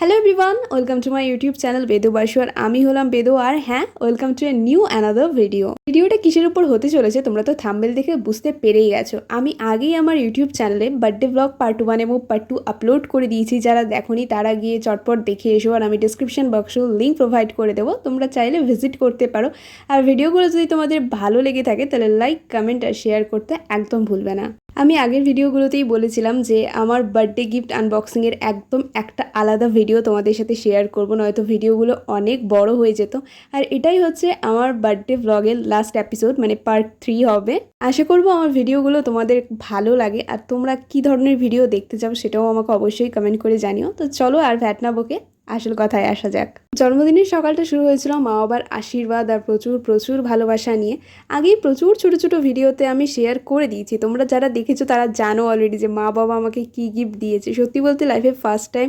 Hello everyone welcome to my YouTube channel Bedu Basu আর আমি হলাম বেদু আর হ্যাঁ welcome to a new another video ভিডিওটা কিসের উপর হতে চলেছে তোমরা তো থাম্বেল দেখে বুঝতে পেরেই গেছো। আমি আগেই আমার ইউটিউব চ্যানেলে বার্থডে ব্লগ পার্ট ওয়ান এবং পার্ট টু আপলোড করে দিয়েছি। যারা দেখোনি তারা গিয়ে চটপট দেখে এসো আর আমি ডিসক্রিপশন বক্সেও লিঙ্ক প্রোভাইড করে দেবো। তোমরা চাইলে ভিজিট করতে পারো। আর ভিডিওগুলো যদি তোমাদের ভালো লেগে থাকে তাহলে লাইক কমেন্ট আর শেয়ার করতে একদম ভুলবে না। আমি আগের ভিডিওগুলোতেই বলেছিলাম যে আমার বার্থডে গিফট আনবক্সিংয়ের একদম একটা আলাদা ভিডিও তোমাদের সাথে শেয়ার করব, নয়তো ভিডিওগুলো অনেক বড় হয়ে যেত। আর এটাই হচ্ছে আমার বার্থডে ব্লগের লাস্ট এপিসোড মানে পার্ট থ্রি হবে। আশা করব আমার ভিডিওগুলো তোমাদের ভালো লাগে। আর তোমরা কী ধরনের ভিডিও দেখতে চাও সেটাও আমাকে অবশ্যই কমেন্ট করে জানিও। তো চলো আর ভ্যাট না বকে। আসল কথায় আসা যাক। জন্মদিনের সকালটা শুরু হয়েছিল মা বাবার আশীর্বাদ আর প্রচুর প্রচুর ভালোবাসা নিয়ে। আগেই প্রচুর ছোট ছোট ভিডিওতে আমি শেয়ার করে দিয়েছি। তোমরা যারা দেখেছ তারা জানো অলরেডি যে মা বাবা আমাকে কি গিফট দিয়েছে। সত্যি বলতে লাইফে ফার্স্ট টাইম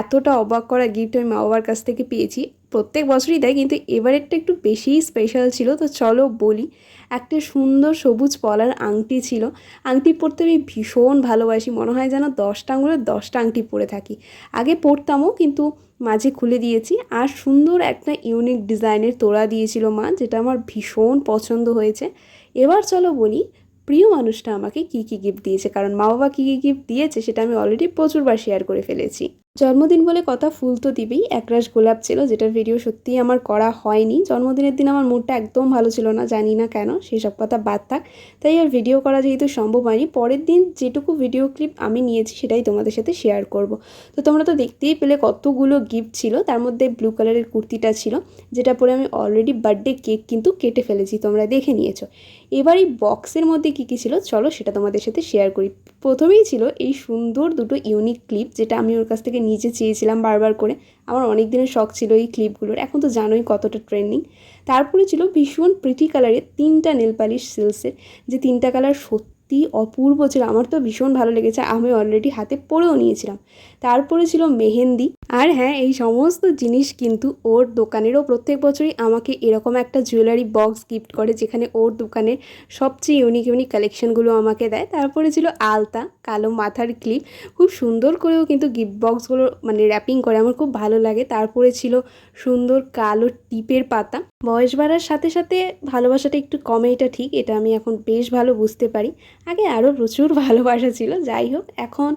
এতটা অবাক করা গিফট আমি মা বাবার কাছ থেকে পেয়েছি। প্রত্যেক বছরই দেয়, কিন্তু এবারেরটা একটু বেশিই স্পেশাল ছিল। তো চলো বলি, একটা সুন্দর সবুজ পলার আংটি ছিল। আংটি পরতে আমি ভীষণ ভালোবাসি, মনে হয় যেন দশটা আঙুলের দশটা আংটি পরে থাকি। আগে পরতামও, কিন্তু মাঝে খুলে দিয়েছি। আর সুন্দর একটা ইউনিক ডিজাইনের তোড়া দিয়েছিল মা, যেটা আমার ভীষণ পছন্দ হয়েছে। এবার চলো বলি, প্রিয় মানুষটা আমাকে কী কী গিফট দিয়েছে? কারণ মা বাবা কী কী গিফট দিয়েছে, সেটা আমি অলরেডি প্রচুরবার শেয়ার করে ফেলেছি। জন্মদিন বলে কথা ফুল তো দিবেই, একরাশ গোলাপ ছিল, যেটার ভিডিও সত্যিই আমার করা হয়নি। জন্মদিনের দিন আমার মুডটা একদম ভালো ছিল না, জানি না কেন সেসব কথা বাদ থাক। তাই আর ভিডিও করা যেহেতু সম্ভব হয়নি, পরের দিন যেটুকু ভিডিও ক্লিপ আমি নিয়েছি সেটাই তোমাদের সাথে শেয়ার করব। তো তোমরা তো দেখতেই পেলে কতগুলো গিফট ছিল, তার মধ্যে ব্লু কালারের কুর্তিটা ছিল, যেটা পরে আমি অলরেডি বার্থডে কেক কিন্তু কেটে ফেলেছি, তোমরা দেখে নিয়েছো। এবার এই বক্সের মধ্যে কী কী ছিল, চলো সেটা তোমাদের সাথে শেয়ার করি। প্রথমেই ছিল এই সুন্দর দুটো ইউনিক ক্লিপ যেটা আমি ওর কাছ থেকে নিজে চেয়েছিলাম বারবার করে। আমার অনেক দিনের শখ ছিল এই ক্লিপগুলোর এখন তো জানোই কতটা ট্রেন্ডিং তারপরে ছিল ভীষণ প্রিটি কালারের তিনটা নেল পালিশ সিলসের যে তিনটা কালার সত্যি অপূর্ব ছিল। আমার তো ভীষণ ভালো লেগেছে। আমি অলরেডি হাতে পরেও নিয়েছিলাম। তারপরে ছিল মেহেন্দি। আর হ্যাঁ এই সমস্ত জিনিস কিন্তু ওর দোকানেরও প্রত্যেক বছরই আমাকে এরকম একটা জুয়েলারি বক্স গিফট করে, যেখানে ওর দোকানের সবচেয়ে ইউনিক ইউনিক কালেকশনগুলো আমাকে দেয়। তারপরে ছিল আলতা, কালো মাথার ক্লিপ খুব সুন্দর করেও কিন্তু গিফট বক্সগুলো মানে র্যাপিং করে, আমার খুব ভালো লাগে। তারপরে ছিল সুন্দর কালো টিপের পাতা। বয়স বাড়ার সাথে সাথে ভালোবাসাটা একটু কমে, এটা ঠিক, এটা আমি এখন বেশ ভালো বুঝতে পারি। আগে আরও প্রচুর ভালোবাসা ছিল, যাই হোক, এখন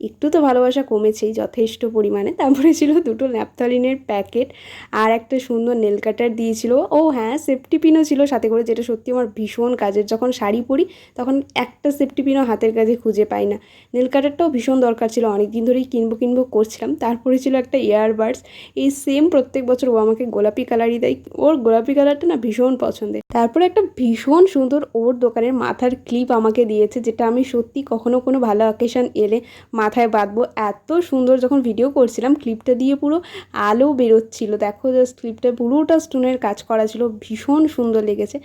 একটু তো ভালোবাসা কমেছেই যথেষ্ট পরিমাণে। তারপরে ছিল দুটো ন্যাপথলিনের প্যাকেট আর একটা সুন্দর নেল কাটার দিয়েছিল। ও হ্যাঁ সেফটি পিনও ছিল সাথে করে, যেটা সত্যি আমার ভীষণ কাজের। যখন শাড়ি পরি, তখন একটা সেফটি পিনও হাতের কাছে খুঁজে পাই না। নেল কাটারটাও ভীষণ দরকার ছিল অনেক দিন ধরেই কিনবো কিনবো করছিলাম। তারপরে ছিল একটা ইয়ারবাডস এই সেম প্রত্যেক বছর ও আমাকে গোলাপি কালারই দেয়। ওর গোলাপি কালারটা না ভীষণ পছন্দের। তারপরে একটা ভীষণ সুন্দর ওর দোকানের মাথার ক্লিপ আমাকে দিয়েছে, যেটা আমি সত্যি কখনো কোনো ভালো অকেশন এলে মাথায় বাঁধবো। এত সুন্দর যখন ভিডিও করছিলাম ক্লিপটা দিয়ে পুরো আলো বেরোচ্ছিল। দেখো জাস্ট ক্লিপটা পুরোটা স্টোনের কাজ করা ছিল। ভীষণ সুন্দর লেগেছে।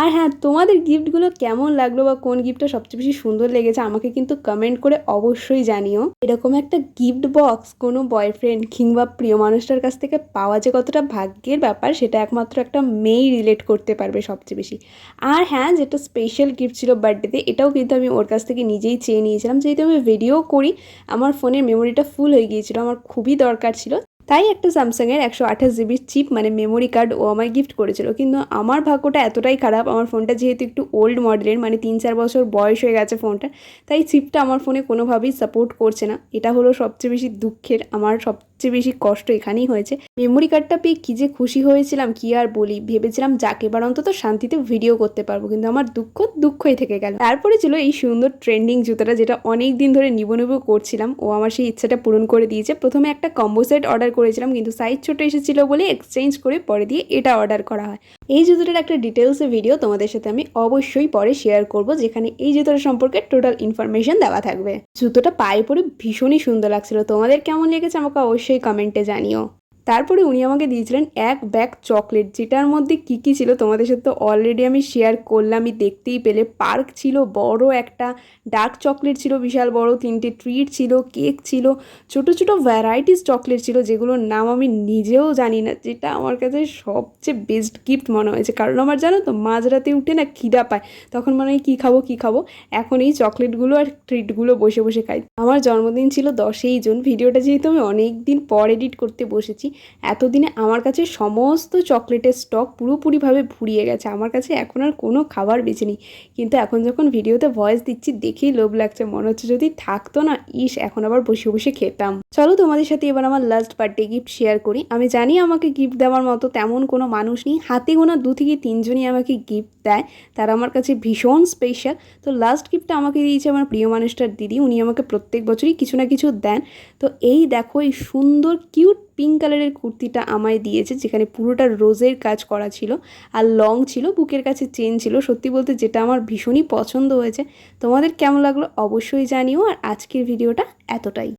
আর হ্যাঁ তোমাদের গিফটগুলো কেমন লাগল বা কোন গিফটটা সবচেয়ে বেশি সুন্দর লেগেছে আমাকে কিন্তু কমেন্ট করে অবশ্যই জানিও। এরকম একটা গিফট বক্স কোনো বয়ফ্রেন্ড কিংবা প্রিয় মানুষটার কাছ থেকে পাওয়া যে কতটা ভাগ্যের ব্যাপার, সেটা একমাত্র একটা মেয়েই রিলেট করতে পারবে সবচেয়ে বেশি। আর হ্যাঁ যেটা স্পেশাল গিফট ছিল বার্থডেতে এটাও কিন্তু আমি ওর কাছ থেকে নিজেই চেয়ে নিয়েছিলাম। যেহেতু আমি ভিডিও করি আমার ফোনের মেমোরিটা ফুল হয়ে গিয়েছিল, আমার খুবই দরকার ছিল। তাই একটা স্যামসাংয়ের একশো আঠাশ জিবির চিপ মানে মেমোরি কার্ড ও আমায় গিফট করেছিল। কিন্তু আমার ভাগ্যটা এতটাই খারাপ, আমার ফোনটা যেহেতু একটু ওল্ড মডেলের মানে তিন চার বছর বয়স হয়ে গেছে ফোনটা, তাই চিপটা আমার ফোনে কোনোভাবেই সাপোর্ট করছে না। এটা হলো সবচেয়ে বেশি দুঃখের, আমার সবচেয়ে বেশি কষ্ট এখানেই হয়েছে। মেমোরি কার্ডটা পেয়ে কী যে খুশি হয়েছিলাম, কি আর বলি? ভেবেছিলাম যাকে এবার অন্তত শান্তিতে ভিডিও করতে পারব, কিন্তু আমার দুঃখ দুঃখই থেকে গেল। তারপরে ছিল এই সুন্দর ট্রেন্ডিং জুতোটা যেটা অনেক দিন ধরে নিব নিব করছিলাম। ও আমার সেই ইচ্ছাটা পূরণ করে দিয়েছে। প্রথমে একটা কম্বো সেট অর্ডার করেছিলাম, কিন্তু সাইজ ছোট এসেছিল বলে এক্সচেঞ্জ করে পরে দিয়ে এটা অর্ডার করা হয়। এই জুতোটার একটা ডিটেলসে ভিডিও তোমাদের সাথে আমি অবশ্যই পরে শেয়ার করব, যেখানে এই জুতোটা সম্পর্কে টোটাল ইনফরমেশন দেওয়া থাকবে। জুতোটা পায়ে পরে ভীষণই সুন্দর লাগছিল। তোমাদের কেমন লেগেছে আমাকে অবশ্যই কমেন্টে জানিও। তারপরে উনি আমাকে দিয়েছিলেন এক ব্যাগ চকলেট, যেটার মধ্যে কী কী ছিল তোমাদের সাথে তো অলরেডি আমি শেয়ার করলামই দেখতেই পেলে, পার্ক ছিল, বড় একটা ডার্ক চকলেট ছিল, বিশাল বড় তিনটে ট্রিট ছিল, কেক ছিল, ছোট ছোট ভ্যারাইটিস চকলেট ছিল, যেগুলোর নাম আমি নিজেও জানি না, যেটা আমার কাছে সবচেয়ে বেস্ট গিফট মনে হয়েছে। কারণ আমার জানো তো, মাঝরাতে উঠে না খিদা পায়, তখন মনে হয় কী খাব কী খাব? এখন এই চকলেটগুলো আর ট্রিটগুলো বসে বসে খাই। আমার জন্মদিন ছিল দশই জুন, ভিডিওটা যেহেতু আমি অনেক দিন পর এডিট করতে বসেছি এতদিনে আমার কাছে সমস্ত চকলেটের স্টক পুরোপুরিভাবে ফুরিয়ে গেছে। আমার কাছে এখন আর কোনো খাবার বেঁচে নেই। কিন্তু এখন যখন ভিডিওতে ভয়েস দিচ্ছি, দেখেই লোভ লাগছে। মনে হচ্ছে যদি থাকতো না, ইস, এখন আবার বসে বসে খেতাম। চলো তোমাদের সাথে এবার আমার লাস্ট বার্থডে গিফট শেয়ার করি। আমি জানি আমাকে গিফট দেওয়ার মতো তেমন কোনো মানুষ নেই। হাতে গোনা দু থেকে তিনজনই আমাকে গিফট দেয়। তারা আমার কাছে ভীষণ স্পেশাল তো লাস্ট গিফটটা আমাকে দিয়েছে আমার প্রিয় মানুষটার দিদি। উনি আমাকে প্রত্যেক বছরই কিছু না কিছু দেন। তো এই দেখো, এই সুন্দর কিউট পিঙ্ক কালারের কুর্তিটা আমায় দিয়েছে, যেখানে পুরোটা রোজের কাজ করা ছিল আর লং ছিল, বুকের কাছে চেন ছিল। সত্যি বলতে যেটা আমার ভীষণই পছন্দ হয়েছে। তোমাদের কেমন লাগল অবশ্যই জানিও, আর আজকের ভিডিওটা এতটাই।